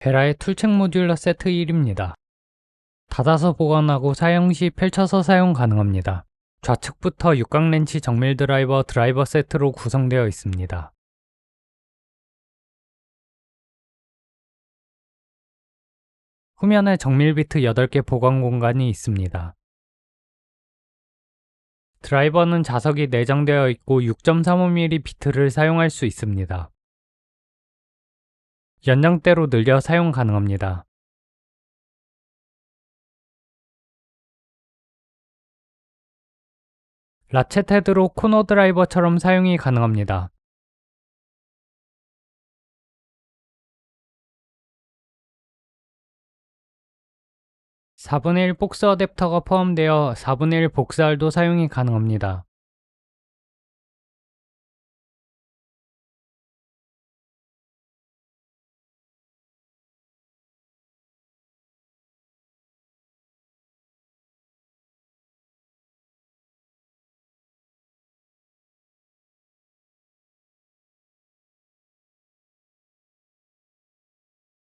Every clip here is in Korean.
베라의 툴책 모듈러 세트 1입니다. 닫아서 보관하고 사용 시 펼쳐서 사용 가능합니다. 좌측부터 육각 렌치 정밀 드라이버 드라이버 세트로 구성되어 있습니다. 후면에 정밀 비트 8개 보관 공간이 있습니다. 드라이버는 자석이 내장되어 있고 6.35mm 비트를 사용할 수 있습니다. 연령대로 늘려 사용 가능합니다. 라쳇 헤드로 코너 드라이버처럼 사용이 가능합니다. (4분의 1) 복스 어댑터가 포함되어 (4분의 1) 복스알도 사용이 가능합니다.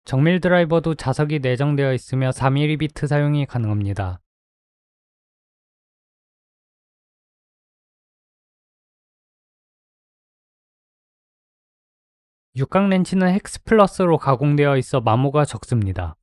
정밀 드라이버도 자석이 내장되어 있으며 4mm 비트 사용이 가능합니다. 육각 렌치는 헥스 플러스로 가공되어 있어 마모가 적습니다.